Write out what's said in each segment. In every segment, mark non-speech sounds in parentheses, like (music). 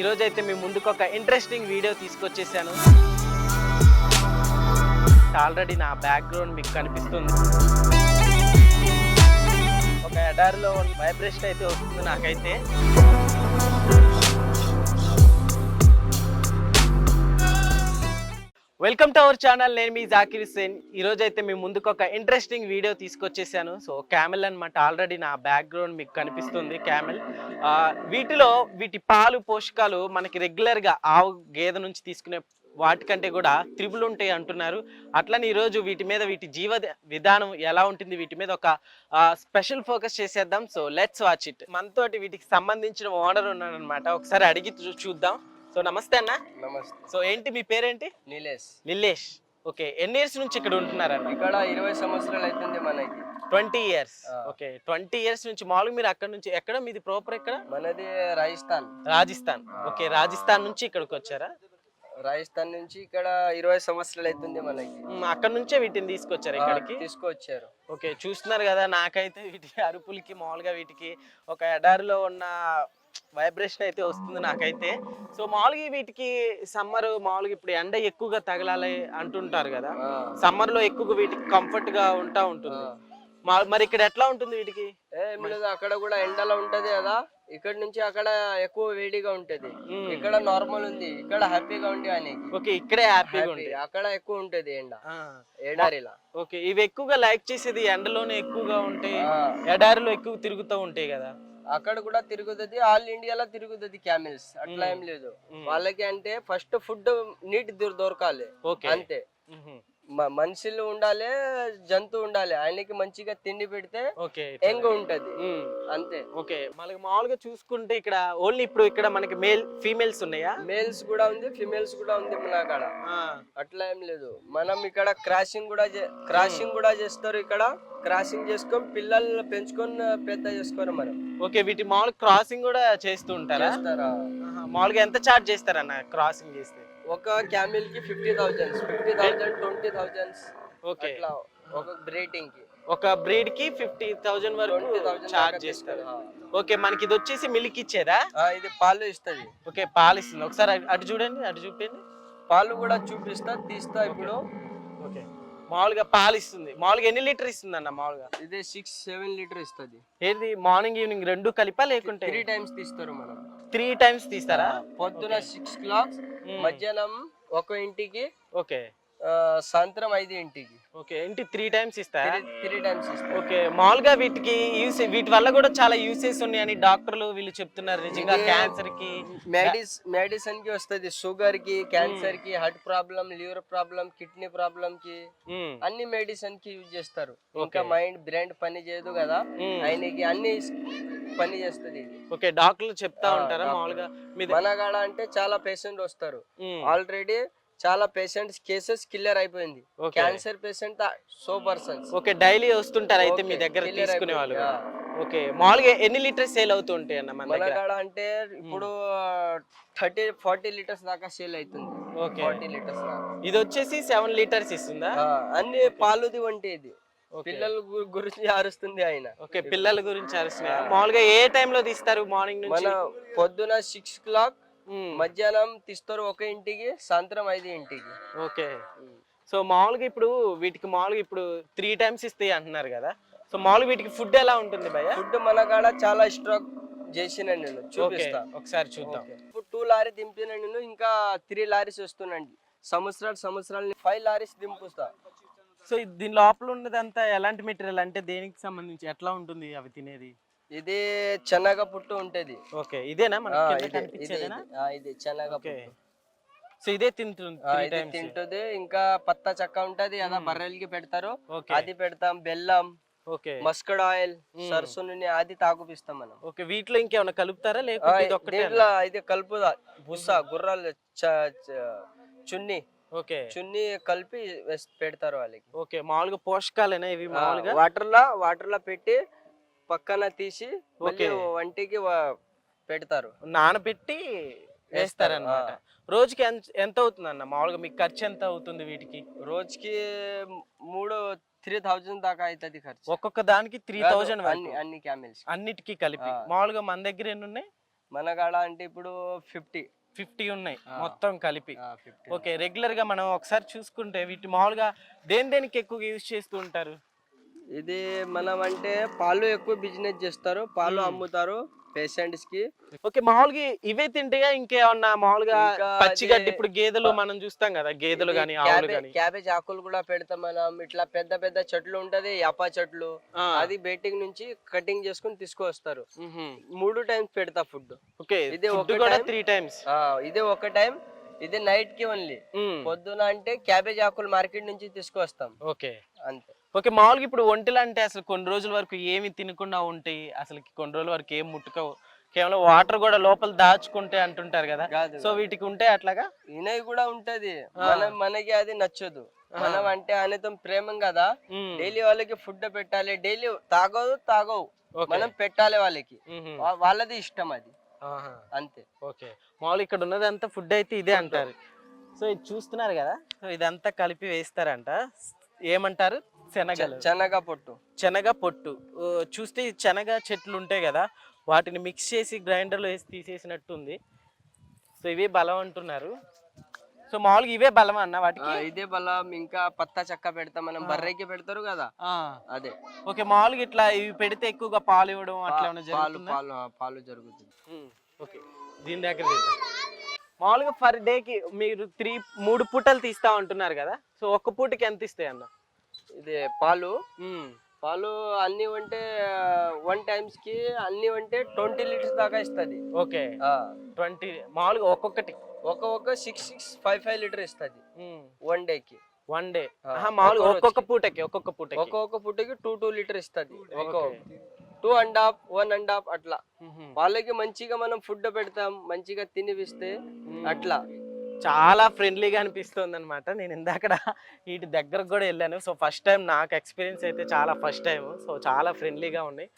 ఈరోజు అయితే మీ ముందుకు ఒక ఇంట్రెస్టింగ్ వీడియో తీసుకొచ్చేసాను. ఆల్రెడీ నా బ్యాక్గ్రౌండ్ మీకు కనిపిస్తుంది. ఒక ఎడారిలో వైబ్రేషన్ అయితే వస్తుంది నాకైతే. వెల్కమ్ టు అవర్ ఛానల్ నేను మీ జాకిర్ హుసేన్ ఈ రోజు అయితే మీ ముందుకు ఒక ఇంట్రెస్టింగ్ వీడియో తీసుకొచ్చేసాను. సో క్యామెల్ అన్నమాట. ఆల్రెడీ నా బ్యాక్గ్రౌండ్ మీకు కనిపిస్తుంది క్యామెల్ వీటిలో వీటి పాలు పోషకాలు మనకి రెగ్యులర్గా ఆవు గేదె నుంచి తీసుకునే వాటికంటే కూడా త్రిబులు ఉంటాయి అంటున్నారు. అట్లనే ఈరోజు వీటి మీద వీటి జీవ విధానం ఎలా ఉంటుంది వీటి మీద ఒక స్పెషల్ ఫోకస్ చేసేద్దాం. సో లెట్స్ వాచ్ ఇట్ మనతోటి వీటికి సంబంధించిన ఓనర్ ఉన్నాడు అనమాట ఒకసారి అడిగి చూ- చూద్దాం. సో నమస్తే అన్న. నమస్తే. సో ఏంటి మీ పేరేంటి? నీలేష్. నిల్లేష్ ఓకే ఎన్ని ఇయర్స్ నుంచి ఇక్కడ ఉంటున్నారన్న ఇక్కడ ఇరవై సంవత్సరాలు అవుతుంది మనకి. Twenty years. Okay twenty years నుంచి మామూలుగా మీరు అక్కడ నుంచి ఎక్కడ? మీది ప్రాపర్ ఎక్కడ? మనది రాజస్థాన్. రాజస్థాన్. ఓకే రాజస్థాన్ నుంచి ఇక్కడికి వచ్చారా? రాజస్థాన్ నుంచి ఇక్కడ ఇరవై సంవత్సరాలు అవుతుంది మనకి. అక్కడ నుంచే వీటిని తీసుకొచ్చారు ఇక్కడికి? తీసుకొచ్చారు. ఓకే చూస్తున్నారు కదా నాకైతే వీటి (laughs) అరుపులకి మామూలుగా వీటికి ఒక ఎడారిలో ఉన్న వైబ్రేషన్ అయితే వస్తుంది నాకైతే. సో మామూలుగా వీటికి సమ్మర్ మామూలుగా ఇప్పుడు ఎండ ఎక్కువగా తగలాలి అంటుంటారు కదా. సమ్మర్లో ఎక్కువగా వీటికి కంఫర్ట్గా ఉంటా ఉంటుంది. మరి ఇక్కడ ఎట్లా ఉంటుంది వీటికి? ఏం లేదు అక్కడ కూడా ఎండలో ఉంటది కదా. ఇక్కడ నుంచి అక్కడ ఎక్కువ వేడిగా ఉంటది. ఇక్కడ నార్మల్ ఉంది ఇక్కడ హ్యాపీగా ఉంది ఆయనకి ఓకే ఇక్కడే హ్యాపీగా. ఉంది అక్కడ ఎక్కువ ఉంటది ఎండ. ఎడారిలా. ఓకే ఇవి ఎక్కువగా లైక్ చేసేది ఎండలోనే ఎక్కువగా ఉంటాయి ఎడారిలో ఎక్కువ తిరుగుతూ ఉంటాయి కదా. అక్కడ కూడా తిరుగుతుంది ఆల్ ఇండియాలో తిరుగుతుంది క్యామిల్స్. అట్లా ఏం లేదు. వాళ్ళకి అంటే ఫస్ట్ ఫుడ్ నీట్ దొరకాలి. ఓకే. అంతే. మనుషులు ఉండాలి జంతువు ఉండాలి. ఆయనకి మంచిగా తిండి పెడితే ఓకే ఎంగ ఉంటది. అంతే. ఓకే మనకి మామూలుగా చూసుకుంటే ఇక్కడ ఓన్లీ ఇప్పుడు ఇక్కడ మనకి మేల్ ఫీమేల్స్ ఉన్నాయా? మేల్స్ కూడా ఉంది ఫిమేల్స్ కూడా ఉంది మన కాడ. అట్లా ఏం లేదు. మనం ఇక్కడ క్రాసింగ్ కూడా క్రాసింగ్ కూడా చేస్తారు ఇక్కడ. క్రాసింగ్ చేసుకొని పిల్లలు పెంచుకొని పెద్ద చేసుకోరు మనం. ఓకే వీటి మామూలు క్రాసింగ్ కూడా చేస్తూ ఉంటారా? మామూలుగా ఎంత చార్జ్ చేస్తారన్న క్రాసింగ్ చేస్తే? ఒక క్యామిల్కి fifty thousand fifty thousand twenty thousands okay. అట్లా ఒక బ్రేటింగ్కి ఒక బ్రీడ్కి ఫిఫ్టీ థౌజండ్ వరకు చార్జ్ చేస్తారు. ఓకే మనకి ఇది వచ్చేసి మిల్క్ ఇచ్చేదా? ఇది పాలు ఇస్తది. ఓకే పాలు ఇస్తుంది. ఒకసారి అటు- అటు చూడండి అటు చూపించండి. పాలు కూడా చూపిస్తా తీస్తా ఇప్పుడు. ఓకే. మామూలుగా పాలు ఇస్తుంది. మామూలుగా ఎన్ని లీటర్ ఇస్తుంది అన్న మామూలుగా? ఇది సిక్స్ సెవెన్ లీటర్ ఇస్తది. ఏది? మార్నింగ్ ఈవినింగ్ రెండు కలిపా లేకుంటే? త్రీ టైమ్స్ తీస్తారు మనం. త్రీ టైమ్స్ తీస్తారా? పొద్దున సిక్స్ క్లాక్. మధ్యాహ్నం ఒక ఇంటికి ఓకే. సాయంత్రం ఐదు ఇంటికి ఓకే ఏంటి త్రీ టైమ్స్ ఇస్తారా త్రీ టైమ్స్ ఇస్తారు ఓకే మామూలుగా వీటికి యూస్ వీటి వల్ల కూడా చాలా యూసెస్ ఉన్నాయని డాక్టర్లు వీళ్ళు చెప్తున్నారు. నిజంగా క్యాన్సర్కి మెడిస్ మెడిసిన్కి వస్తుంది. షుగర్కి క్యాన్సర్కి heart problem liver problem kidney problem కి. అన్ని మెడిసిన్కి యూజ్ చేస్తారు ఇంకా. మైండ్ బ్రెయిన్ పని చేయదు కదా. మ్మ్. ఆయనకి అన్ని పని చేస్తుంది. ఓకే డాక్టర్లు చెప్తా ఉంటారా. మామూలుగా? మీద మన కాడ అంటే చాలా పేషెంట్ వస్తారు. ఆల్రెడీ చాలా పేషెంట్స్ కేసెస్ క్లియర్ అయిపోయింది. Cancer patient so persons okay daily వస్తుంటారు అయితే మీ దగ్గర తీసుకునే వాళ్ళు ఓకే మామూలుగా ఎన్ని లీటర్స్ సేల్ అవుతూ ఉంటాయి అన్న మన దగ్గర? అంటే ఇప్పుడు థర్టీ ఫార్టీ లీటర్స్ దాకా సేల్ అవుతుంది. ఓకే ఫార్టీ లీటర్స్ ఇది వచ్చేసి సెవెన్ లీటర్స్ ఇస్తుందా? అన్ని పాలుది వంటి ఇది. పిల్లల గురించి అరుస్తుంది ఆయన. ఓకే పిల్లల గురించి అరుస్తున్నాయా? మామూలుగా ఏ time లో తీస్తారు? మార్నింగ్ నుంచి? మన పొద్దున సిక్స్ క్లాక్. మధ్యాహ్నం తీస్తారు ఒక ఇంటికి సాయంత్రం ఐదు ఇంటికి. ఓకే. సో మామూలుగా ఇప్పుడు వీటికి మామూలుగా ఇప్పుడు త్రీ టైమ్స్ ఇస్తాయి అంటున్నారు కదా. సో మామూలుగా వీటికి ఫుడ్ ఎలా ఉంటుంది భయ్య? ఫుడ్ మన కాడ చాలా స్టాక్ చేసిన నేను చూపిస్తా. ఒకసారి చూద్దాం. ఇప్పుడు టూ లారీ దింపిన నేను ఇంకా త్రీ లారీస్ వస్తున్నాండి సంవత్సరాలు సంవత్సరాలు ఫైవ్ లారీస్ దింపుస్తా సో దీని లోపల ఉన్నదంతా ఎలాంటి మెటీరియల్ అంటే దేనికి సంబంధించి? ఎట్లా ఉంటుంది అవి తినేది? ఇది చెనగ పుట్టు ఉంటది. ఓకే ఇదేనా ఇదే, పుట్టు. సో ఇదే తింటుంది తింటుంది. ఇంకా పత్త చెక్క ఉంటది అదా బర్రెలకి పెడతారు. అది పెడతాం బెల్లం ఓకే. మస్టర్డ్ ఆయిల్ మ్మ్. సరస్సు నూనె అది తాగుపిస్తాం మనం. ఓకే వీటిలో ఇంకేమైనా కలుపుతారా? లేకపోతే ఇది కలుపుదా బుస్స గుర్రాలు చున్ని. ఓకే. చున్ని కలిపి పెడతారు వాళ్ళకి. ఓకే మామూలుగా పోషకాలేనా ఇవి మామూలుగా? వాటర్ లా వాటర్ లా పెట్టి పక్కన తీసి ఓకే. వంటికి పెడతారు. నానబెట్టి వేస్తారనమాట. రోజుకి ఎంత ఎంత అవుతుంది అన్న మామూలుగా మీకు ఖర్చు ఎంత అవుతుంది వీటికి? రోజుకి మూడు త్రీ థౌజండ్ దాకా అవుతుంది ఖర్చు. ఒక్కొక్క దానికి త్రీ థౌజండ్ అన్ని అన్ని క్యామిల్స్. అన్నిటికీ కలిపి. మామూలుగా మన దగ్గర ఎన్ని ఉన్నాయి మన కాడ అంటే ఇప్పుడు ఫిఫ్టీ. ఫిఫ్టీ ఉన్నాయి. మొత్తం కలిపి. ఓకే రెగ్యులర్గా మనం ఒకసారి చూసుకుంటే వీటి మామూలుగా దేని దేనికి ఎక్కువగా యూజ్ చేస్తూ ఉంటారు? ఇది మనం అంటే పాలు ఎక్కువ బిజినెస్ చేస్తారు పాలు మ్మ్. అమ్ముతారు పేషెంట్స్కి. ఓకే మామూలుగా ఇవే తింటాయా ఇంకేమన్నా మామూలుగా పచ్చిగడ్డి ఇప్పుడు గేదెలు మనం చూస్తాం కదా గేదెలు గాని ఆవులు గాని. క్యాబేజ్ ఆకులు కూడా పెడతాం మనం ఇట్లా పెద్ద పెద్ద చెట్లు ఉంటది యాప చెట్లు. అది బయటికి నుంచి కటింగ్ చేసుకుని తీసుకొస్తారు. మూడు టైమ్స్ పెడతా ఫుడ్ ఓకే ఇది ఒక త్రీ టైమ్స్ ఇది ఒక టైం ఇది నైట్కి ఓన్లీ పొద్దున అంటే క్యాబేజ్ ఆకులు మార్కెట్ నుంచి తీసుకొస్తాం. ఓకే. అంతే. ఓకే మామూలుగా ఇప్పుడు ఒంటెలు అంటే అసలు కొన్ని రోజుల వరకు ఏమి తినకుండా ఉంటాయి. అసలు కొన్ని రోజుల వరకు ఏం ముట్టుకోవు. కేవలం వాటర్ కూడా లోపల దాచుకుంటే అంటుంటారు కదా. సో వీటికి ఉంటే అట్లాగా? వినయ్ కూడా ఉంటది. మనం మనకి అది నచ్చదు. మనం అంటే అనేతం ప్రేమం కదా. డైలీ వాళ్ళకి ఫుడ్ పెట్టాలి. డైలీ తాగదు తాగవు. ఓకే. మనం పెట్టాలి వాళ్ళకి. వాళ్ళది ఇష్టం అది. అంతే. ఓకే. మామూలు ఇక్కడ ఉన్నదంతా ఫుడ్ అయితే ఇదే అంటారు. సో ఇది చూస్తున్నారు కదా. సో ఇదంతా కలిపి వేస్తారంట. ఏమంటారు? శనగలు శనగ పొట్టు. శనగ పొట్టు. చూస్తే శనగ చెట్లు ఉంటాయి కదా వాటిని మిక్స్ చేసి గ్రైండర్లో వేసి తీసేసినట్టుంది. సో ఇవే బలం అంటున్నారు. సో మామూలుగా ఇవే బలం అన్న వాటికి? ఇదే బలం. ఇంకా పత్తా చెక్క పెడతాం మనం. బర్రెకి పెడతారు కదా. అదే. ఓకే మామూలుగా ఇట్లా ఇవి పెడితే ఎక్కువగా పాలు ఇవ్వడం అట్లా పాలు పాలు పాలు జరుగుతుంది. ఓకే. దీని దగ్గర. మామూలుగా పర్ డేకి మీరు త్రీ మూడు పూటలు తీస్తా ఉంటున్నారు కదా. సో ఒక్క పూటకి ఎంత ఇస్తాయి అన్న? ఇది పాలు. పాలు అన్ని వంటే వన్ టైమ్స్కి అన్ని వంటే ట్వంటీ లీటర్స్ దాకా ఇస్తుంది. ఓకే. ట్వంటీ మామూలుగా ఒక్కొక్కటి. ఒక ఒక six six five five litre ఇస్తుంది. వన్ డే కి వన్ డే. మామూలుగా ఒక్క ఒక్కొక్క. పూటకి ఒక్కొక్క పూటకి. ఒక్కొక్క పుట్టకి టూ టూ లీటర్ ఇస్తుంది. ఒక okay. Two and half one and half అట్లా. వాళ్ళకి మంచిగా మనం ఫుడ్ పెడతాం మంచిగా తినిపిస్తే. అట్లా. చాలా ఫ్రెండ్లీగా అనిపిస్తుంది అనమాట నేను ఇందాక వీటి దగ్గరకు కూడా వెళ్ళాను. సో ఫస్ట్ టైం నాకు ఎక్స్పీరియన్స్ అయితే చాలా ఫస్ట్ టైం సో చాలా ఫ్రెండ్లీగా ఉన్నాయి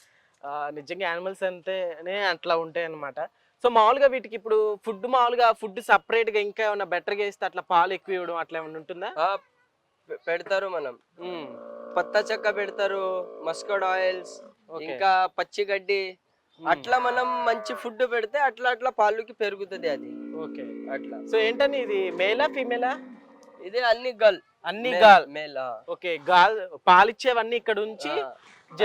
నిజంగా యానిమల్స్ అంటేనే అట్లా ఉంటాయి అనమాట సో మామూలుగా వీటికి ఇప్పుడు ఫుడ్ మామూలుగా ఫుడ్ సపరేట్గా ఇంకా ఏమైనా బెటర్గా ఇస్తే అట్లా పాలు ఎక్కువ ఇవ్వడం అట్లా ఏమైనా ఉంటుందా? పెడతారు మనం. పత్తా చెక్క పెడతారు. మస్కడ్ ఆయిల్స్. ఇంకా పచ్చి గడ్డి. అట్లా మనం మంచి ఫుడ్ పెడితే అట్లా అట్లా పాలుకి పెరుగుతుంది అది. ఓకే. అట్లా. సో ఏంటని ఇది మేలా ఫీమేలా? ఇది అన్ని గర్ల్. అన్ని గాల్ మేల్. ఓకే గాల్ పాలిచ్చేవన్నీ ఇక్కడ ఉంచి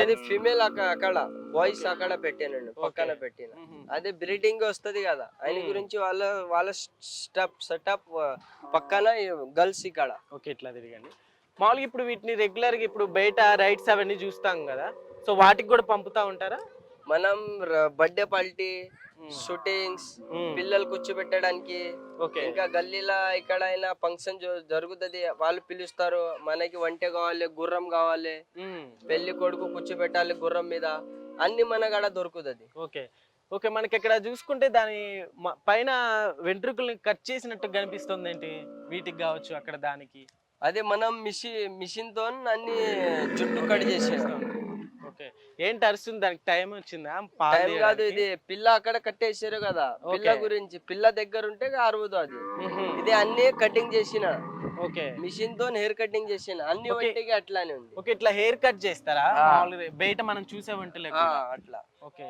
అది ఫిమేల్ అక్కడ బాయ్స్ అక్కడ పెట్టానండి పక్కన పెట్టిన. అదే బ్రీడింగ్ వస్తది కదా ఆయన. గురించి వాళ్ళ వాళ్ళ స్టెప్ సెటప్ పక్కన గర్ల్స్ ఇక్కడ. ఓకే ఇట్లా తిరగండి. మామూలుగా ఇప్పుడు వీటిని రెగ్యులర్గా ఇప్పుడు బయట రైడ్స్ అవన్నీ చూస్తాం కదా సో వాటికి కూడా పంపుతా ఉంటారా? మనం బర్త్డే పార్టీ షూటింగ్స్. పిల్లలు కూర్చోబెట్టడానికి ఇంకా గల్లీలో ఎక్కడైనా ఫంక్షన్ జరుగుతుంది వాళ్ళు పిలుస్తారు మనకి వంట కావాలి గుర్రం కావాలి. పెళ్ళి కొడుకు కూర్చోబెట్టాలి గుర్రం మీద అన్ని మన కాడ దొరుకుతుంది. ఓకే. ఓకే మనకి ఇక్కడ చూసుకుంటే దాని పైన వెంట్రుకల్ని కట్ చేసినట్టు కనిపిస్తుంది ఏంటి వీటికి కావచ్చు అక్కడ దానికి. అదే మనం మిషన్ మిషన్తో అన్ని జుట్టు కట్ చేసేస్తాం ఓకే. ఏంటి అరుస్తుంది? దానికి టైం వచ్చిందా? టైం కాదు? ఇది. పిల్ల అక్కడ కట్టేసారు కదా. పిల్ల. గురించి. పిల్ల దగ్గర ఉంటే అరవదు అది. ఇది అన్ని కటింగ్ చేసిన. ఓకే. మిషన్తో హెయిర్ కటింగ్ చేసిన. అన్ని. వంటికి అట్లానే ఉంది. ఓకే ఇట్లా హెయిర్ కట్ చేస్తారా? బయట మనం చూసే వంటలు అట్లా. ఓకే.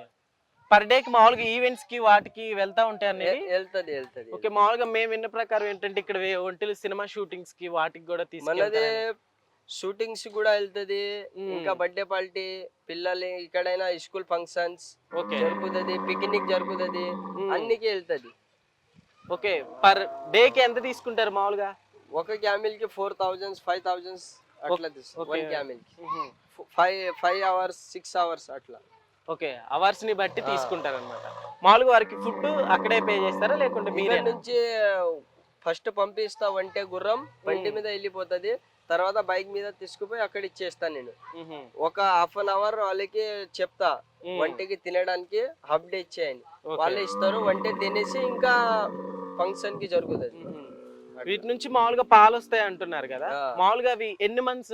పర్ డే కి మామూలుగా ఈవెంట్స్కి వాటికి వెళ్తా ఉంటాయి వెళ్తది వెళ్తది. ఓకే మామూలుగా మేము విన్న ప్రకారం ఏంటంటే ఇక్కడ ఒంటెలు సినిమా షూటింగ్స్కి వాటికి కూడా తీసుకెళ్తారు షూటింగ్స్ కూడా వెళ్తది. ఇంకా బర్త్డే పార్టీ పిల్లలు ఇక్కడైనా స్కూల్ ఫంక్షన్స్ జరుగుతుంది పిక్నిక్ జరుగుతుంది. అన్నికి వెళ్తది. ఓకే పర్ డే కి ఎంత తీసుకుంటారు మామూలుగా? ఒక క్యామిల్కి ఫోర్ థౌజండ్స్ ఫైవ్ థౌజండ్స్ అట్లా. One క్యామిల్కి five five hours six hours అట్లా. ఓకే అవర్స్ని బట్టి. తీసుకుంటారు అనమాట మామూలుగా వారికి ఫుడ్ అక్కడే పే చేస్తారా లేకుంటే మీరే ఇక్కడ నుంచి ఫస్ట్ పంపిస్తా వంటే గుర్రం బండి మీద వెళ్ళిపోతది. తర్వాత బైక్ మీద తీసుకుపోయి అక్కడ ఇచ్చేస్తా నేను. ఒక హాఫ్ అన్ అవర్ వాళ్ళకి చెప్తా. వంటకి తినడానికి హాఫ్ డే ఇచ్చేయని. వాళ్ళు ఇస్తారు వంట తినేసి ఇంకా ఫంక్షన్కి జరుగుతుంది వీటి నుంచి మామూలుగా పాలు వస్తాయి అంటున్నారు కదా. మామూలుగా అవి ఎన్ని మంత్స్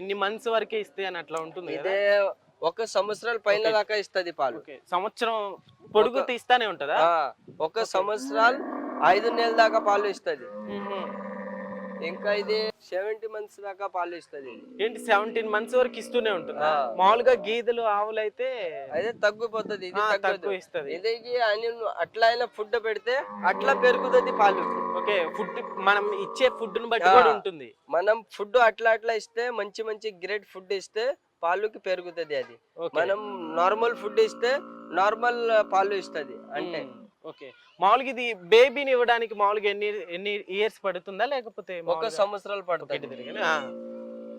ఎన్ని మంత్స్ వరకే ఇస్తాయి అని అట్లా ఉంటుంది ఇదే ఒక సంవత్సరాల పైన. దాకా ఇస్తది పాలు. సంవత్సరం పొడుగు తీస్తానే ఉంటుందా? ఒక సంవత్సరాలు ఐదు నెలల దాకా పాలు ఇస్తది. ఇంకా ఇది సెవెంటీ మంత్స్ దాకా పాలు ఇస్తుంది ఏంటి సెవెంటీన్ మంత్స్ వరకు ఇస్తూనే ఉంటుంది. మామూలుగా గేదెలు ఆవులు అయితే అదే తగ్గిపోతుంది ఇది తక్కువ ఇస్తుంది ఇది అని అట్లా అయినా ఫుడ్ పెడితే అట్లా పెరుగుతుంది పాలు ఓకే ఫుడ్ మనం ఇచ్చే ఫుడ్ని బట్టి. కూడా ఉంటుంది మనం ఫుడ్ అట్లా అట్లా ఇస్తే మంచి మంచి గ్రేట్ ఫుడ్ ఇస్తే పాలుకి పెరుగుతుంది అది. మనం నార్మల్ ఫుడ్ ఇస్తే నార్మల్ పాలు ఇస్తుంది అంటే. ఓకే. మామూలుగా ఇది బేబీని ఇవ్వడానికి మామూలుగా ఎన్ని ఎన్ని ఇయర్స్ పడుతుందా? లేకపోతే ఒక సంవత్సరాలు పడుతుంది.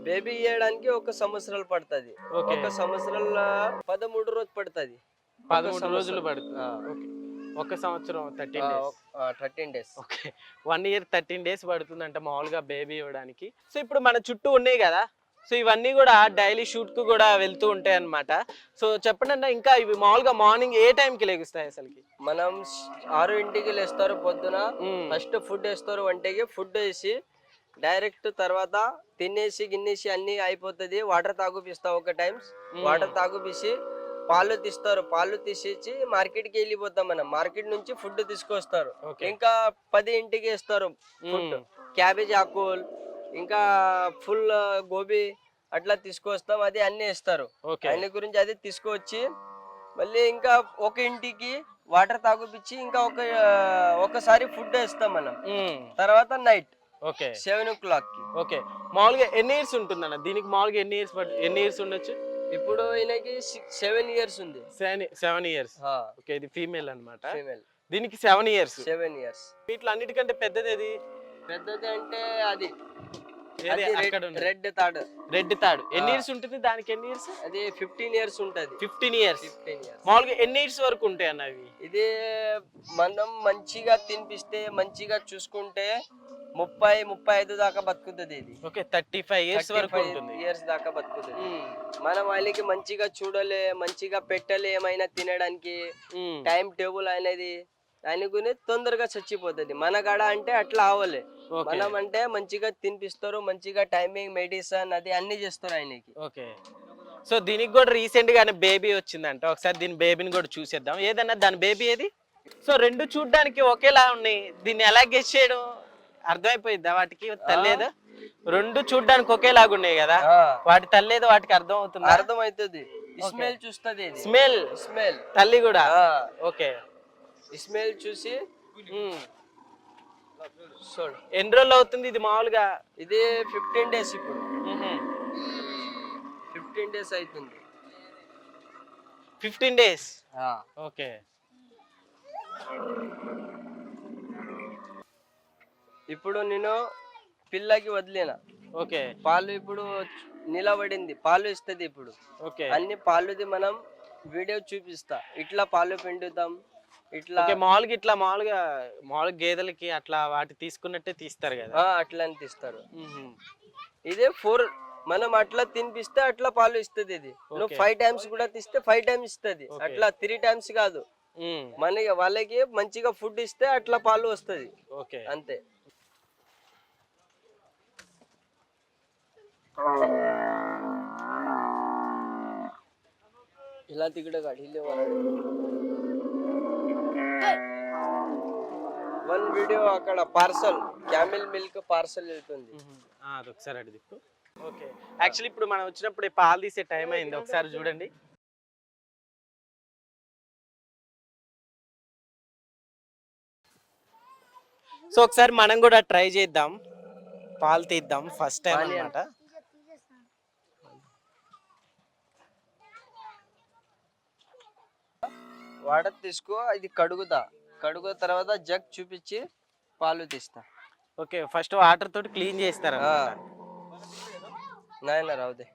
బేబీ ఇవ్వడానికి ఒక సంవత్సరాలు పడుతుంది. ఒక సంవత్సరాల పదమూడు రోజు పడుతుంది. పదమూడు. రోజులు పడుతుంది ఓకే. ఒక సంవత్సరం thirteen days thirteen days okay. One year thirteen days పడుతుందంట మామూలుగా బేబీ ఇవ్వడానికి. సో ఇప్పుడు మన చుట్టూ ఉన్నాయి కదా? సో ఇవన్నీ కూడా డైలీ షూట్కు కూడా వెళ్తూ ఉంటాయి అన్నమాట. సో చెప్పండి అన్న ఇంకా ఇవి మామూలుగా మార్నింగ్ ఏ time కి లెగుస్తాయి అసలుకి? మనం ఆరు ఇంటికి లేస్తారు పొద్దున. ఫస్ట్ ఫుడ్ వేస్తారు వంటకి ఫుడ్ వేసి డైరెక్ట్ తర్వాత తినేసి గిన్నేసి అన్ని అయిపోతుంది. వాటర్ తాగుపిస్తా ఒక టైమ్స్. వాటర్ తాగుపిసి పాలు తీస్తారు. పాలు తీసేసి మార్కెట్కి వెళ్ళిపోతాం మనం. మార్కెట్ నుంచి ఫుడ్ తీసుకొస్తారు. ఇంకా పది ఇంటికి వేస్తారు. క్యాబేజ్ ఆకుల్ ఇంకా ఫుల్ గోబీ అట్లా తీసుకొస్తాం అది అన్ని ఓకే. ఆయన గురించి అది తీసుకొచ్చి మళ్ళీ ఇంకా ఒక ఇంటికి వాటర్ తాగుపిచ్చి ఇంకా ఒక ఒకసారి ఫుడ్ వేస్తాం మనం. తర్వాత నైట్. ఓకే. సెవెన్ ఓ క్లాక్కి ఓకే. మామూలుగా ఎన్ని ఇయర్స్ ఉంటుందన్న? దీనికి మామూలుగా ఎన్ని ఇయర్స్ ఎన్ని ఇయర్స్ ఉండొచ్చు? ఇప్పుడు ఈయనకి సెవెన్ ఇయర్స్ ఉంది. Seven seven years. ఓకే ఇది ఫీమేల్ అన్నమాట. ఫీమేల్. దీనికి సెవెన్ ఇయర్స్. Seven years. వీటిలో అన్నిటికంటే పెద్దది ఏది? పెద్దది అంటే అది రెడ్ తాడు. రెడ్ తాడు. ఎన్ని. ఇయర్స్ ఉంటుంది దానికి ఎన్ని ఇయర్స్? అది ఫిఫ్టీన్ ఇయర్స్ ఉంటది. Fifteen years. Fifteen years. మామూలుగా ఎన్ని ఇయర్స్ వరకు ఉంటాయి అన్న అవి? ఇది మనం మంచిగా తినిపిస్తే మంచిగా చూసుకుంటే ముప్పై ముప్పై ఐదు దాకా బతుకుతుంది ఇది. ఓకే థర్టీ ఫైవ్ ఇయర్స్ వరకు ఇయర్స్ దాకా బతుకుతుంది. మనం వాళ్ళకి మంచిగా చూడలే మంచిగా పెట్టలే ఏమైనా తినడానికి. టైం టేబుల్ అనేది దాని గురించి తొందరగా చచ్చిపోతుంది. మన కాడ అంటే అట్లా అవ్వలే మనం అంటే మంచిగా తినిపిస్తారు మంచిగా టైమింగ్ మెడిసిన్ అది అన్ని చేస్తారు ఆయనకి. ఓకే. సో దీనికి కూడా రీసెంట్ గానే బేబీ వచ్చిందంట. ఒకసారి దీని బేబీని కూడా చూసేద్దాం. ఏదన్నా దాని బేబీ ఏది? సో రెండు చూడ్డానికి ఒకేలా ఉన్నాయి. దీన్ని ఎలా గెస్ చేయడం? అర్థమైపోయిద్దా వాటికి? తల్లేదో? రెండు చూడ్డానికి ఒకేలాగా ఉన్నాయి కదా. వాటి తల్లేదో వాటికి అర్థం అవుతుంది అర్థమవుతుంది స్మెల్ చూస్తుంది స్మెల్. స్మెల్. తల్లి కూడా? ఓకే. స్మెల్ చూసి. చూడు. ఎన్ని రోజులు అవుతుంది ఇది మామూలుగా? ఇది ఫిఫ్టీన్ డేస్ ఇప్పుడు. ఫిఫ్టీన్ డేస్ అవుతుంది ఫిఫ్టీన్ డేస్? ఓకే. ఇప్పుడు నేను పిల్లకి వదిలేన. ఓకే. పాలు ఇప్పుడు నిలబడింది. పాలు ఇస్తుంది ఇప్పుడు. ఓకే. అన్ని పాలుది మనం వీడియో చూపిస్తా. ఇట్లా పాలు పిండుతాం. ఇట్లా మామూలుగా ఇట్లా మామూలుగా మామూలుగా గేదెలకి అట్లా వాటి తీసుకున్నట్టే తీస్తారు కదా. అట్లా అని తీస్తారు. ఇదే ఫోర్ మనం అట్లా తినిపిస్తే అట్లా పాలు ఇస్తుంది ఇది. నువ్వు ఫైవ్ టైమ్స్ కూడా తీస్తే ఫైవ్ టైమ్స్ ఇస్తుంది. అట్లా త్రీ టైమ్స్ కాదు. మన వాళ్ళకి మంచిగా ఫుడ్ ఇస్తే అట్లా పాలు వస్తుంది. అంతే. ఇలా తిగడ గాడి వన్ వీడియో అక్కడ పార్సల్ క్యామిల్ మిల్క్ పార్సల్ వెళ్తుంది. అది ఒకసారి అడి దిక్కు. ఓకే. యాక్చువల్లీ ఇప్పుడు మనం వచ్చినప్పుడు పాలు తీసే టైం అయింది. ఒకసారి చూడండి. సో ఒకసారి మనం కూడా ట్రై చేద్దాం. పాలు తీద్దాం. ఫస్ట్ టైం పాలు అన్నమాట. వాటర్ తీసుకో ఇది కడుగుతా కడుగు తర్వాత జగ్ చూపించి పాలు తీస్తా. ఓకే ఫస్ట్ వాటర్ తోటి క్లీన్ చేస్తారు. నాయన రావుదే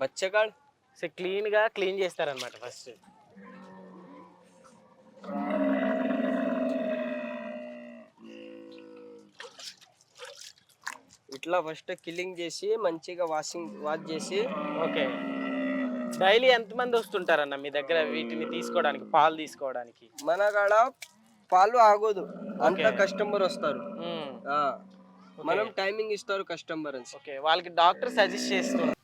బచ్చగాడ్ సో క్లీన్గా క్లీన్ చేస్తారనమాట ఫస్ట్. ఇట్లా ఫస్ట్ కిల్లింగ్ చేసి మంచిగా వాషింగ్ వాష్ చేసి ఓకే. డైలీ ఎంతమంది వస్తుంటారన్న మీ దగ్గర వీటిని తీసుకోవడానికి పాలు తీసుకోవడానికి? మన కాడ పాలు ఆగోదు. అంత. కస్టమర్ వస్తారు. ఆ, మనం టైమింగ్ ఇస్తారు కస్టమర్ అని ఓకే వాళ్ళకి డాక్టర్ సజెస్ట్ చేస్తున్నారు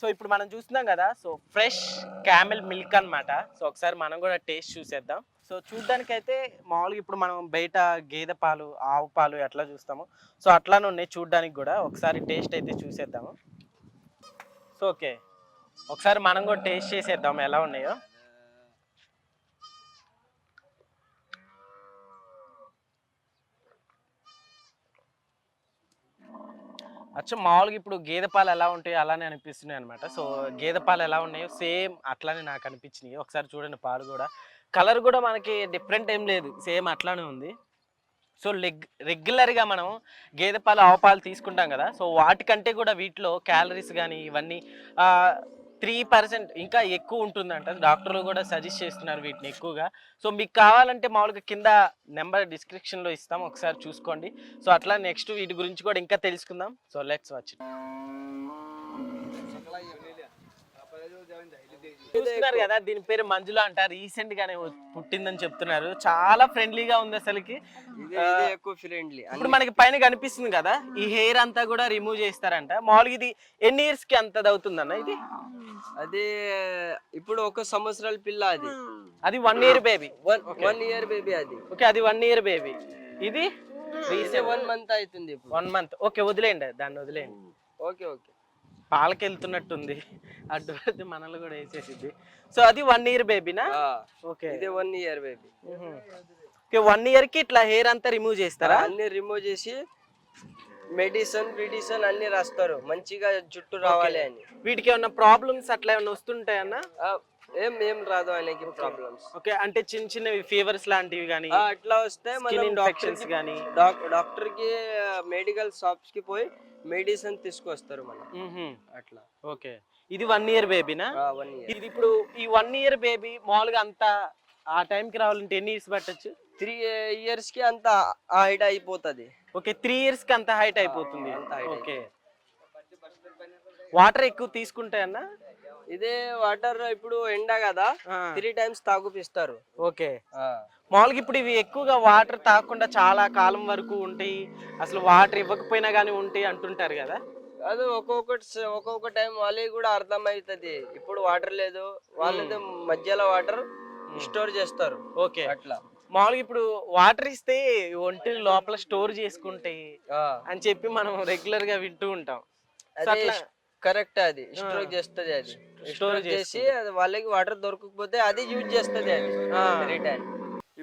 సో ఇప్పుడు మనం చూస్తున్నాం కదా సో ఫ్రెష్ క్యామెల్ మిల్క్ అనమాట సో ఒకసారి మనం కూడా టేస్ట్ చూసేద్దాం. సో చూడ్డానికి అయితే మామూలుగా ఇప్పుడు మనం బయట గేదె పాలు ఆవు పాలు ఎట్లా చూస్తాము సో అట్లానే ఉన్నాయి చూడ్డానికి కూడా. ఒకసారి టేస్ట్ అయితే చూసేద్దాము. సో ఓకే ఒకసారి మనం కూడా టేస్ట్ చేసేద్దాం ఎలా ఉన్నాయో. అచ్చా మామూలుగా ఇప్పుడు గేదె పాలు ఎలా ఉంటాయో అలానే అనిపిస్తున్నాయి అనమాట సో గేదె పాలు ఎలా ఉన్నాయో సేమ్ అట్లానే నాకు అనిపించినాయి. ఒకసారి చూడండి పాలు కూడా. కలర్ కూడా మనకి డిఫరెంట్ ఏం లేదు. సేమ్ అట్లానే ఉంది. సో లెగ్ రెగ్యులర్గా మనం గేదె పాలు ఆవు పాలు తీసుకుంటాం కదా. సో వాటికంటే కూడా వీటిలో క్యాలరీస్ కానీ ఇవన్నీ త్రీ పర్సెంట్ ఇంకా ఎక్కువ ఉంటుందంట. డాక్టర్లు కూడా సజెస్ట్ చేస్తున్నారు వీటిని ఎక్కువగా. సో మీకు కావాలంటే మామూలుగా కింద నెంబర్ డిస్క్రిప్షన్లో ఇస్తాం. ఒకసారి చూసుకోండి. సో అట్లా నెక్స్ట్ వీటి గురించి కూడా ఇంకా తెలుసుకుందాం. సో లెట్స్ వాచ్ చూస్తున్నారు కదా దీని పేరు మంజుల అంట. రీసెంట్ గానే పుట్టిందని చెప్తున్నారు. చాలా ఫ్రెండ్లీగా ఉంది అసలుకి. ఎక్కువ ఫ్రెండ్లీ ఇప్పుడు మనకి పైన కనిపిస్తుంది కదా ఈ హెయిర్ అంతా కూడా రిమూవ్ చేస్తారంట. మామూలుగా ఇది ఎన్ని ఇయర్స్కి అంత అవుతుందన్న ఇది? అది ఇప్పుడు ఒక సంవత్సరాల పిల్ల అది. అది one year baby one year baby అది. ఓకే అది వన్ ఇయర్ బేబీ ఇది? వన్ మంత్ అవుతుంది వన్ మంత్ ఓకే వదిలేయండి దాన్ని వదిలేయండి. Okay okay. పాలకి వెళ్తున్నట్టుంది అడ్డు పడితే మనల్ని కూడా వేసేసిద్ది. సో అది వన్ ఇయర్ బేబీనా ఓకే ఇది one year baby okay one ఇయర్కి ఇట్లా హెయిర్ అంతా రిమూవ్ చేస్తారా? అన్ని రిమూవ్ చేసి మెడిసిన్ మెడిసిన్ అన్ని రాస్తారు. మంచిగా జుట్టు రావాలి అని. వీటికి ఏమన్నా ప్రాబ్లమ్స్ అట్లా ఏమన్నా వస్తుంటాయన్నా ఏం ఏం రాదు ఆయనకి ప్రాబ్లమ్స్ ఓకే అంటే చిన్న చిన్నవి ఫీవర్స్ లాంటివి కానీ అట్లా వస్తే మనం ఇన్ఫెక్షన్స్ కానీ డాక్టర్కి మెడికల్ షాప్స్కి పోయి మెడిసిన్ తీసుకొస్తారు మనం అట్లా. ఓకే ఇది వన్ ఇయర్ బేబీనా వన్ ఇయర్ ఇది ఇప్పుడు ఈ వన్ ఇయర్ బేబీ మామూలుగా అంతా ఆ టైంకి రావాలంటే ఎన్ని ఇయర్స్ పట్టచ్చు? త్రీ ఇయర్స్కి అంత హైట్ అయిపోతుంది. ఓకే త్రీ ఇయర్స్కి అంత హైట్ అయిపోతుంది. ఓకే వాటర్ ఎక్కువ తీసుకుంటాయన్నా? ఇదే వాటర్ ఇప్పుడు ఎండ కదా త్రీ టైమ్స్ తాగుపిస్తారు. ఓకే. మామూలుగా ఇప్పుడు ఇవి ఎక్కువగా వాటర్ తాగకుండా చాలా కాలం వరకు ఉంటాయి అసలు వాటర్ ఇవ్వకపోయినా కానీ ఉంటాయి అంటుంటారు కదా. అది ఒక్కొక్కటి ఒక్కొక్క టైం వాళ్ళకి కూడా అర్థమవుతుంది ఇప్పుడు వాటర్ లేదు వాళ్ళది మధ్యలో వాటర్ స్టోర్ చేస్తారు. ఓకే. అట్లా. మామూలుగా ఇప్పుడు వాటర్ ఇస్తే ఒంటి లోపల స్టోర్ చేసుకుంటాయి అని చెప్పి మనం రెగ్యులర్గా వింటూ ఉంటాం. అట్లా కరెక్ట్ అది. స్టోర్ చేస్తుంది అది. స్టోర్ చేసి అది వాళ్ళకి వాటర్ దొరకకపోతే అది యూజ్ చేస్తుంది అది. రిటర్న్.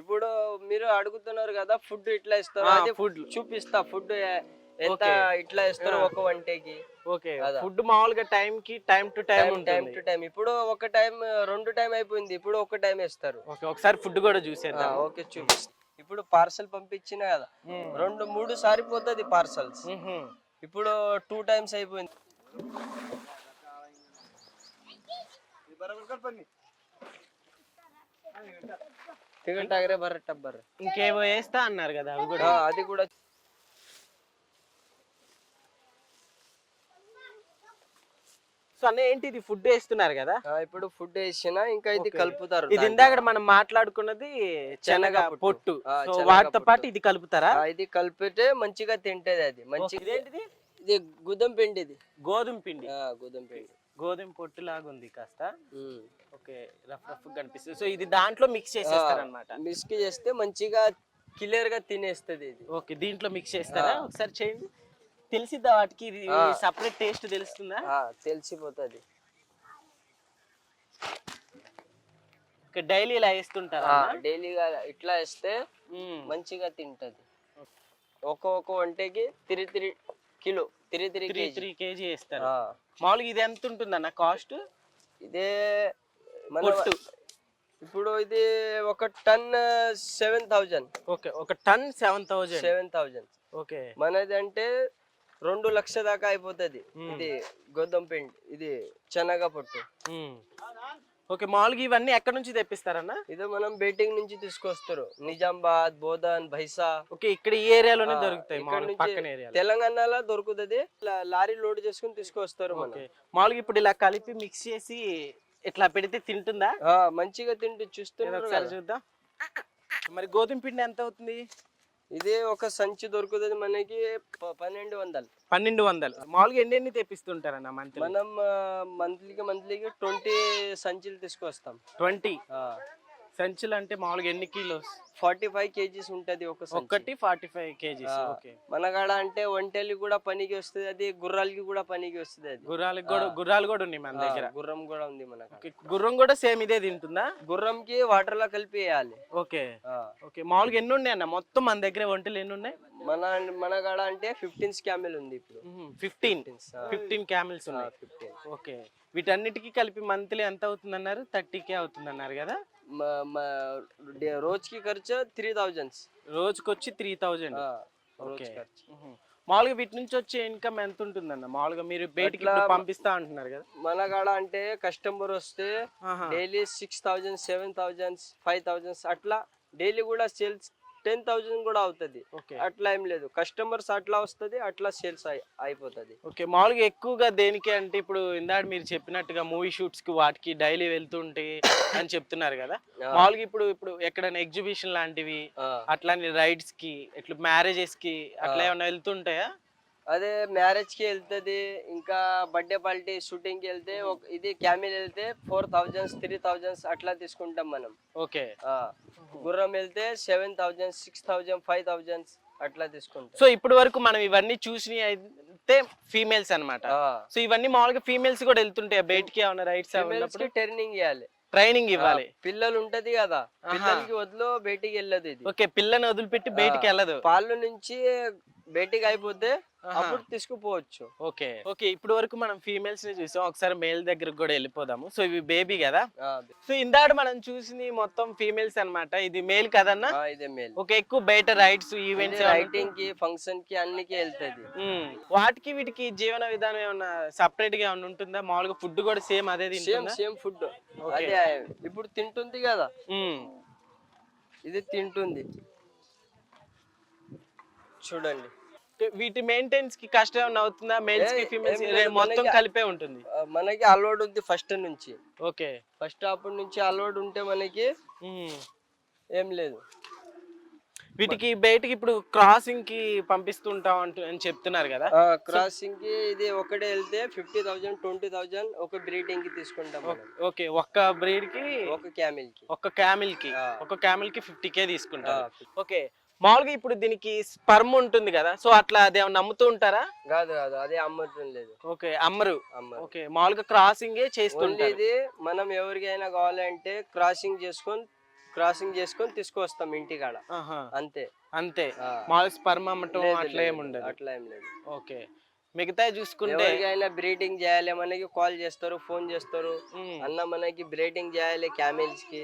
ఇప్పుడు మీరు అడుగుతున్నారు కదా ఫుడ్ ఇట్లా ఇస్తారు అది food. చూపిస్తా. ఫుడ్ ఎంత. ఇట్లా ఇస్తారు ఒక వంటకి ఓకే. ఫుడ్ మామూలుగా టైం కి time to time time time to ఇప్పుడు ఒక టైం రెండు టైం అయిపోయింది. ఇప్పుడు ఒక టైం ఇస్తారు ఓకే. ఒకసారి ఫుడ్ కూడా చూసేద్దాం. ఓకే చూపిస్తా. ఇప్పుడు పార్సల్ పంపించిన కదా. రెండు మూడు సారిపోతుంది పార్సల్స్. ఇప్పుడు టూ టైమ్స్ అయిపోయింది. తిగంటాగరే బర్ర టబ్బర్ ఇంకేమో వేస్తా అన్నారు కదా అవి కూడా. అది కూడా. సో అన్న ఏంటి ఇది ఫుడ్ వేస్తున్నారు కదా? ఇప్పుడు ఫుడ్ వేసిన ఇంకా ఇది. కలుపుతారు ఇది ఇందాక మనం మాట్లాడుకున్నది శనగ పొట్టు. వాటితో. పాటు ఇది కలుపుతారా? ఇది కలిపితే మంచిగా తింటది అది. మంచిగా ఇదేంటిది? ఇది గుదం పిండి ఇది. గోధుమ పిండి. ఆ, గుదం పిండి. గోధుమ పొట్టు లాగా ఉంది కాస్త. ఓకే రఫ్ రఫ్ కనిపిస్తుంది. సో ఇది దాంట్లో మిక్స్ చేసేస్తారు అనమాట మిక్స్ చేస్తే మంచిగా క్లియర్గా తినేస్తుంది ఇది. ఓకే దీంట్లో మిక్స్ చేస్తారా. ఒకసారి చేయండి. తెలిసిద్దా వాటికి? ఇది. సపరేట్ టేస్ట్ తెలుస్తుందా? తెలిసిపోతుంది. డైలీ ఇలా వేస్తుంటారా? డైలీగా ఇట్లా వేస్తే మంచిగా తింటది. ఒక ఒక వంటకి three three kilo three three three KG. Three KG వేస్తారు. మామూలుగా ఇది ఎంత ఉంటుందన్న కాస్ట్? ఇదే పొట్టు ఇప్పుడు ఇది ఒక టన్ సెవెన్ థౌజండ్. ఓకే ఒక ton seven thousand. Seven thousand. Okay. మనది అంటే రెండు లక్ష దాకా అయిపోతుంది. ఇది గోధుమ పిండి ఇది శనగ పొట్టు. ఓకే మామూలుగా ఇవన్నీ ఎక్కడి నుంచి తెప్పిస్తారన్న? ఇది మనం బేటింగ్ నుంచి తీసుకొస్తారు. నిజామాబాద్ బోధన్ భైసా ఓకే ఇక్కడ ఈ ఏరియాలోనే దొరుకుతాయి తెలంగాణలో దొరుకుతుంది. లారీ లోడ్ చేసుకుని తీసుకొస్తారు మామూలుగా ఇప్పుడు ఇలా కలిపి మిక్స్ చేసి ఇట్లా పెడితే తింటుందా? మంచిగా తింటూ కదా. చూద్దాం. మరి గోధుమ పిండి ఎంత అవుతుంది? ఇది ఒక సంచి దొరుకుతుంది మనకి పన్నెండు వందలు. పన్నెండు వందలు. మామూలుగా ఎన్ని ఎన్ని తెప్పిస్తుంటారన్న మంత్ మనం మంత్లీకి మంత్లీకి ట్వంటీ సంచులు తీసుకొస్తాం. ట్వంటీ? సంచులు అంటే మామూలుగా ఎన్ని కిలోస్? ఫార్టీ ఫైవ్ కేజీస్ ఉంటది ఒక సంచి. ఒక్కటి ఫార్టీ ఫైవ్ కేజీస్ ఆ. ఓకే. మన కాడ అంటే ఒంటెలు కూడా పనికి వస్తుంది అది గుర్రాలకి కూడా పనికి వస్తుంది అది. గుర్రాలకు కూడా. గుర్రాలు కూడా ఉన్నాయి మన దగ్గర? గుర్రం కూడా ఉంది మన గుర్రం కూడా సేమ్ ఇదే తింటుందా? గుర్రంకి వాటర్లో కలిపి వేయాలి. ఓకే. ఓకే మామూలుగా ఎన్ని ఉన్నాయి అన్న? మొత్తం మన దగ్గర వంటలు ఎన్ని ఉన్నాయి? మన మన కాడ అంటే ఫిఫ్టీన్ స్కామెల్ ఉంది ఇప్పుడు. ఫిఫ్టీన్ 15, ఆ, ఫిఫ్టీన్ క్యామిల్స్ ఉన్నాయి. 15. ఓకే వీటన్నిటికీ కలిపి మంత్లీ ఎంత అవుతుంది అన్నారు థర్టీ కే అవుతుంది అన్నారు కదా? రోజుకి ఖర్చు త్రీ థౌజండ్స్ రోజుకి వచ్చి త్రీ థౌజండ్ రోజు. ఖర్చు. మామూలుగా వీటి నుంచి వచ్చే ఇన్కమ్ ఎంత ఉంటుందన్న? మామూలుగా మీరు బయటికి పంపిస్తా అంటున్నారు కదా. మన కాడ అంటే కస్టమర్ వస్తే. Daily six thousand seven thousand five thousands అట్లా డైలీ కూడా సేల్స్ టెన్ థౌజండ్ కూడా అవుతుంది ఓకే అట్లా ఏం లేదు కస్టమర్స్ అట్లా వస్తుంది అట్లా సేల్స్ అయిపోతుంది ఓకే మామూలుగా ఎక్కువగా దేనికి అంటే ఇప్పుడు ఇందాక మీరు చెప్పినట్టుగా మూవీ షూట్స్కి వాటికి డైలీ వెళ్తుంటే (coughs) అని చెప్తున్నారు కదా. మామూలుగా ఇప్పుడు ఇప్పుడు ఎక్కడైనా ఎగ్జిబిషన్ లాంటివి. అట్లాంటి రైడ్స్కి ఇట్లా మ్యారేజెస్కి అట్లా. ఏమైనా వెళ్తుంటాయా అదే మ్యారేజ్కి వెళ్తుంది ఇంకా బర్త్డే పార్టీ షూటింగ్కి వెళ్తే ఇది క్యామిల్ వెళ్తే ఫోర్ థౌజండ్స్ త్రీ థౌజండ్స్ అట్లా తీసుకుంటాం మనం. ఓకే. గుర్రం వెళ్తే seven thousand six thousand five thousands అట్లా తీసుకుంటాం. సో ఇప్పటి వరకు మనం ఇవన్నీ చూసి అయితే ఫీమేల్స్ అన్నమాట. సో ఇవన్నీ మామూలుగా ఫీమేల్స్ కూడా వెళ్తుంటాయి బయటికి ఏమైనా కి టర్నింగ్ ఇవ్వాలి ట్రైనింగ్ ఇవ్వాలి. పిల్లలు ఉంటది కదా పిల్లలకి వదిలో బయటికి వెళ్ళదు ఇది. ఓకే పిల్లని వదిలిపెట్టి బయటికి. వెళ్ళదు. పాలు నుంచి బయటికి అయిపోతే. అప్పుడు తీసుకుపోవచ్చు. ఓకే. ఓకే ఇప్పుడు వరకు మనం ఫీమేల్స్ని చూసాం. ఒకసారి మేల్ దగ్గరకు కూడా వెళ్ళిపోదాము. సో ఇవి బేబీ కదా? సో ఇందాక మనం చూసింది మొత్తం ఫీమేల్స్ అన్నమాట. ఇది మేల్ కదన్నా? ఇదే మేల్ ఓకే ఎక్కువ బయట రైడ్స్ ఈవెంట్స్ రైటింగ్కి ఫంక్షన్కి అన్నికి వెళ్తది. వాటికి వీటికి జీవన విధానం ఏమన్నా సపరేట్గా ఏమన్నా ఉంటుందా? మామూలుగా ఫుడ్ కూడా సేమ్ అదే సేమ్ సేమ్ ఫుడ్. అదే ఇప్పుడు తింటుంది కదా. ఇది తింటుంది. చూడండి. వీటి మెయింటెన్స్కి కష్టం అవుతుందా? మేల్స్కి ఫీమేల్స్ మొత్తం కలిపే ఉంటుంది? మనకి అలవాటు ఉంది ఫస్ట్ నుంచి. ఓకే. ఫస్ట్ అప్పటి నుంచి అలవాటు ఉంటే మనకి. ఏం లేదు. వీటికి బయటికి ఇప్పుడు క్రాసింగ్కి పంపిస్తుంటాం అంటూ అని చెప్తున్నారు కదా? క్రాసింగ్కి ఇది ఒకటే వెళ్తే ఫిఫ్టీ థౌజండ్ ట్వంటీ థౌజండ్ ఒక బ్రీడింగ్కి తీసుకుంటాం. ఓకే. ఒక్క బ్రీడ్కి ఒక క్యామిల్కి. ఒక్క క్యామిల్కి. ఒక క్యామిల్కి ఫిఫ్టీ కే ఆ, తీసుకుంటారు ఓకే. మామూలుగా ఇప్పుడు దీనికి స్పర్మ్ ఉంటుంది కదా సో అట్లా అది నమ్ముతూ ఉంటారా? కాదు కాదు అదే అమ్మటం లేదు. ఓకే అమ్మరు. అమ్మరు. ఓకే మామూలుగా క్రాసింగ్ ఇది మనం ఎవరికైనా కావాలంటే క్రాసింగ్ చేసుకొని క్రాసింగ్ చేసుకొని తీసుకొస్తాం ఇంటికాడ. ఆహా, అంతే. అంతే. ఆ. మామూలుగా స్పర్మ్ అమ్మటం అట్లా ఏమి ఉండదు. అట్లా ఏం లేదు. ఓకే. మిగతా చూసుకుంటే ఎవరికైనా బ్రీడింగ్ చేయాలి మనకి కాల్ చేస్తారు ఫోన్ చేస్తారు. అన్న మనకి బ్రీడింగ్ చేయాలి క్యామిల్స్కి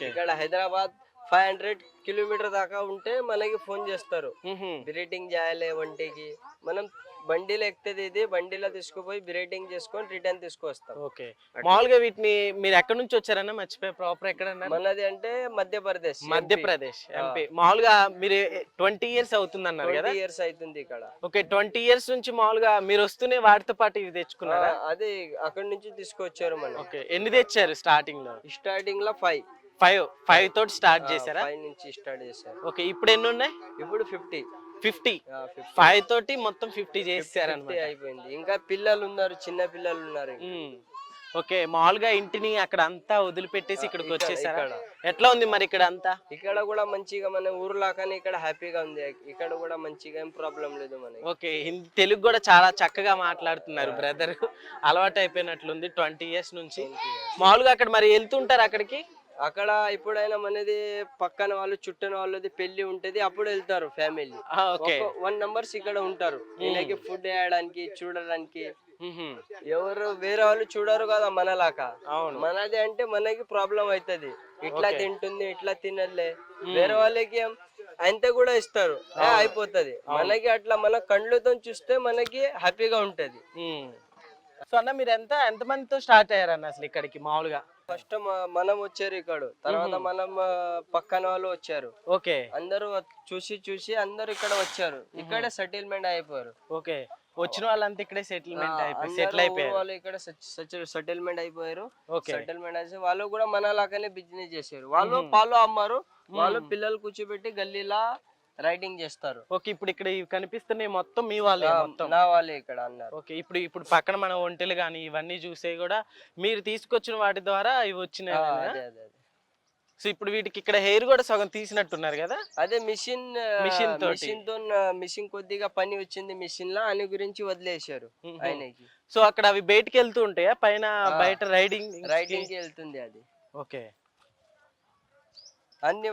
ఇక్కడ హైదరాబాద్ ఫైవ్ హండ్రెడ్ కిలోమీటర్ దాకా ఉంటే మనకి ఫోన్ చేస్తారు. ఉహుం, బ్రీడింగ్ చేయాలి వంటికి. మనం బండిలో ఎక్కితే ఇది బండిలో తీసుకుపోయి బ్రీడింగ్ చేసుకొని రిటర్న్ తీసుకొస్తాం ఓకే. మామూలుగా వీటిని మీరు ఎక్కడి నుంచి వచ్చారన్నా మర్చిపోయి ప్రాపర్ ఎక్కడన్నా? మనది అంటే మధ్యప్రదేశ్ మధ్యప్రదేశ్ ఎంపీ మామూలుగా మీరు ట్వంటీ ఇయర్స్ అవుతుంది అన్నారు కదా ఇయర్స్ అవుతుంది ఇక్కడ. ఓకే ట్వంటీ ఇయర్స్ నుంచి మామూలుగా మీరు వస్తూనే వాటితో పాటు ఇవి తెచ్చుకున్నారా? అది అక్కడ నుంచి తీసుకొచ్చారు మనం. ఓకే ఎన్ని తెచ్చారు స్టార్టింగ్లో? స్టార్టింగ్లో ఫైవ్ ఫైవ్ ఫైవ్ తోటి స్టార్ట్ చేశారా? ఫైవ్ నుంచి స్టార్ట్ చేశారు. ఓకే ఇప్పుడు ఎన్ని ఉన్నాయి? ఇప్పుడు ఫిఫ్టీ ఫిఫ్టీ ఫైవ్ తోటి మొత్తం ఫిఫ్టీ చేశారనమాట అయిపోయింది. ఇంకా పిల్లలు ఉన్నారు చిన్న పిల్లలు ఉన్నారు ఓకే మామూలుగా ఇంటిని అక్కడ అంతా వదిలిపెట్టేసి ఇక్కడికి ఇక్కడ- వచ్చేసారా. ఎట్లా ఉంది మరి ఇక్కడ అంతా? ఇక్కడ కూడా మంచిగా మన ఊర్లాగానే ఇక్కడ హ్యాపీగా ఉంది. ఇక్కడ కూడా మంచిగా ఏం ప్రాబ్లం లేదు మనకి. ఓకే హిందీ తెలుగు కూడా చాలా చక్కగా మాట్లాడుతున్నారు బ్రదర్ అలవాటు అయిపోయినట్లుంది ట్వంటీ ఇయర్స్ నుంచి. మామూలుగా అక్కడ మరి వెళ్తుంటారు అక్కడికి? అక్కడ ఎప్పుడైనా మనది పక్కన వాళ్ళు చుట్టన వాళ్ళది పెళ్ళి ఉంటది అప్పుడు వెళ్తారు ఫ్యామిలీ వన్ నంబర్స్ ఇక్కడ ఉంటారు. వీళ్ళకి ఫుడ్ వేయడానికి చూడడానికి. ఎవరు వేరే వాళ్ళు చూడరు కదా మనలాగా మనది అంటే మనకి ప్రాబ్లం అవుతుంది. ఇట్లా. తింటుంది ఇట్లా తినలే వేరే వాళ్ళకి అంతే కూడా ఇస్తారు. అయిపోతది. మనకి అట్లా మన కళ్ళతో చూస్తే మనకి హ్యాపీగా ఉంటది. సో అన్న మీరు ఎంత ఎంత మందితో స్టార్ట్ అయ్యారన్న అసలు ఇక్కడికి మామూలుగా? ఫస్ట్ మనం వచ్చారు ఇక్కడ. తర్వాత. మనం పక్కన వాళ్ళు వచ్చారు. ఓకే. అందరూ చూసి చూసి అందరూ ఇక్కడ వచ్చారు. ఇక్కడే సెటిల్మెంట్ అయిపోయారు. ఓకే. వచ్చిన వాళ్ళంతా ఇక్కడే సెటిల్మెంట్ అయిపోయి సెటిల్ అయిపోయారు. వాళ్ళు ఇక్కడ సెటిల్మెంట్ అయిపోయారు. ఓకే. సెటిల్మెంట్ అయితే వాళ్ళు కూడా మన లాగానే బిజినెస్ చేశారు. వాళ్ళు. పాలు అమ్మారు. వాళ్ళు. పిల్లలు కూర్చోబెట్టి గల్లీలా రైడింగ్ చేస్తారు. ఓకే ఇప్పుడు ఇక్కడ ఇవి కనిపిస్తున్నాయి మొత్తం మీ వాళ్ళే మొత్తం? నా వాళ్ళే ఇక్కడ అన్నారు. ఓకే ఇప్పుడు ఇప్పుడు పక్కన మన ఒంటెలు కానీ ఇవన్నీ చూసే కూడా మీరు తీసుకొచ్చిన వాటి ద్వారా ఇవి వచ్చినాయి సో ఇప్పుడు వీటికి ఇక్కడ హెయిర్ కూడా సగం తీసినట్టున్నారు కదా? అదే మిషన్ Machine తోటి. మిషన్తో మిషన్ కొద్దిగా పని వచ్చింది మిషన్ లా అని గురించి వదిలేశారు. ఆయనకి. సో అక్కడ అవి బయటికి వెళ్తూ ఉంటాయా? పైన. బయట రైడింగ్ రైడింగ్ వెళ్తుంది అది. ఓకే. అన్ని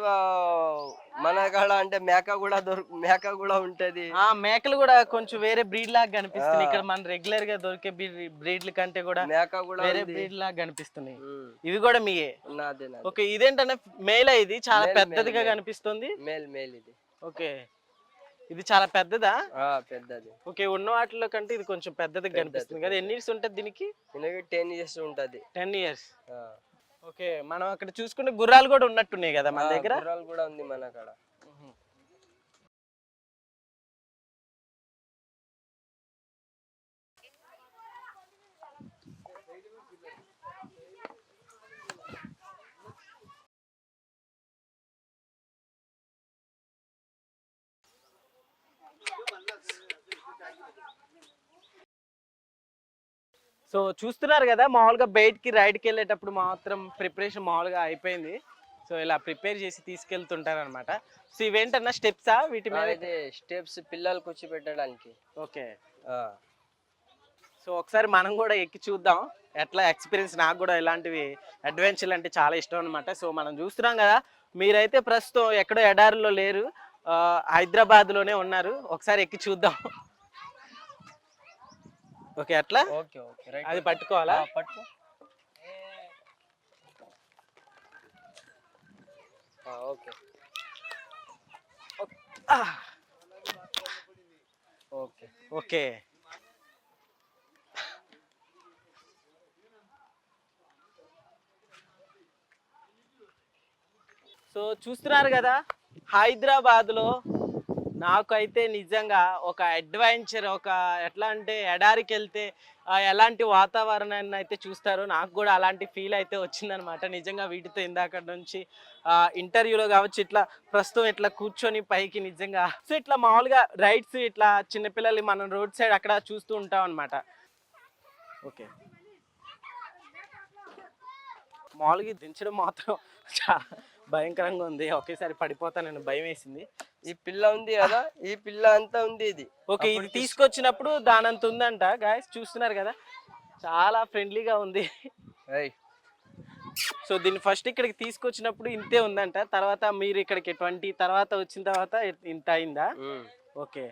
మన కాడ అంటే మేక కూడా దొరుకు మేక కూడా ఉంటది. ఆ మేకలు కూడా కొంచెం వేరే బ్రీడ్ లాగా కనిపిస్తున్నాయి. ఆ. ఇక్కడ మన రెగ్యులర్గా దొరికే బ్రీడ్ల కంటే కూడా మేక కూడా వేరే. బ్రీడ్ లాగా కనిపిస్తున్నాయి. ఇవి కూడా మీయే? నాదే ఓకే ఇదేంటనే మేల్ ఇది? చాలా పెద్దదిగా. కనిపిస్తుంది. మేల్ మేల్ ఇది. ఓకే. ఇది చాలా పెద్దదా? పెద్దది. ఓకే ఉన్న వాటిలో కంటే ఇది కొంచెం పెద్దదిగా పెద్దది, కనిపిస్తుంది కదా. ఎన్ని ఇయర్స్ ఉంటుంది దీనికి? టెన్ ఇయర్స్ ఉంటది. Ten years. ఓకే మనం అక్కడ చూసుకుంటే గుర్రాలు కూడా ఉన్నట్టున్నాయి కదా మన దగ్గర? గుర్రాలు కూడా ఉంది మన కాడ సో చూస్తున్నారు కదా మామూలుగా బయటికి రైడ్కి వెళ్ళేటప్పుడు మాత్రం ప్రిపరేషన్ మామూలుగా అయిపోయింది. సో ఇలా ప్రిపేర్ చేసి తీసుకెళ్తుంటారు అనమాట సో ఇవేంటన్నా స్టెప్సా? వీటి మీద స్టెప్స్ పిల్లలు కూర్చోబెట్టడానికి ఓకే. సో ఒకసారి మనం కూడా ఎక్కి చూద్దాం. ఎట్లా ఎక్స్పీరియన్స్? నాకు కూడా ఇలాంటివి అడ్వెంచర్లు అంటే చాలా ఇష్టం అనమాట సో మనం చూస్తున్నాం కదా మీరైతే ప్రస్తుతం ఎక్కడో ఎడారిలో లేరు. హైదరాబాద్లోనే ఉన్నారు. ఒకసారి ఎక్కి చూద్దాం. ఓకే అట్లా? Okay okay right. అది పట్టుకోవాలా? పట్టుకో. ఓకే. ఓకే. ఓకే. సో చూస్తున్నారు కదా హైదరాబాద్లో నాకైతే నిజంగా ఒక అడ్వెంచర్ ఒక ఎట్లా అంటే ఎడారికి వెళ్తే ఎలాంటి వాతావరణాన్ని అయితే చూస్తారో నాకు కూడా అలాంటి ఫీల్ అయితే వచ్చిందనమాట నిజంగా వీటితో ఇందాక నుంచి ఇంటర్వ్యూలో కావచ్చు ఇట్లా ప్రస్తుతం ఇట్లా కూర్చొని పైకి నిజంగా సో ఇట్లా మామూలుగా రైడ్స్ ఇట్లా చిన్నపిల్లలు మనం రోడ్ సైడ్ అక్కడ చూస్తూ ఉంటాం అనమాట ఓకే. మామూలుగా దించడం మాత్రం చాలా భయంకరంగా ఉంది. ఒకేసారి పడిపోతానని భయం వేసింది ఈ పిల్ల ఉంది కదా ఈ పిల్ల అంతా ఉంది ఇది. ఓకే ఇది తీసుకొచ్చినప్పుడు దానంత ఉందంట గాయస్ చూస్తున్నారు కదా? చాలా ఫ్రెండ్లీగా ఉంది. సో దీన్ని ఫస్ట్ ఇక్కడికి తీసుకొచ్చినప్పుడు ఇంతే ఉందంట. తర్వాత మీరు ఇక్కడికి ట్వంటీ తర్వాత వచ్చిన తర్వాత ఇంత అయిందా. ఓకే.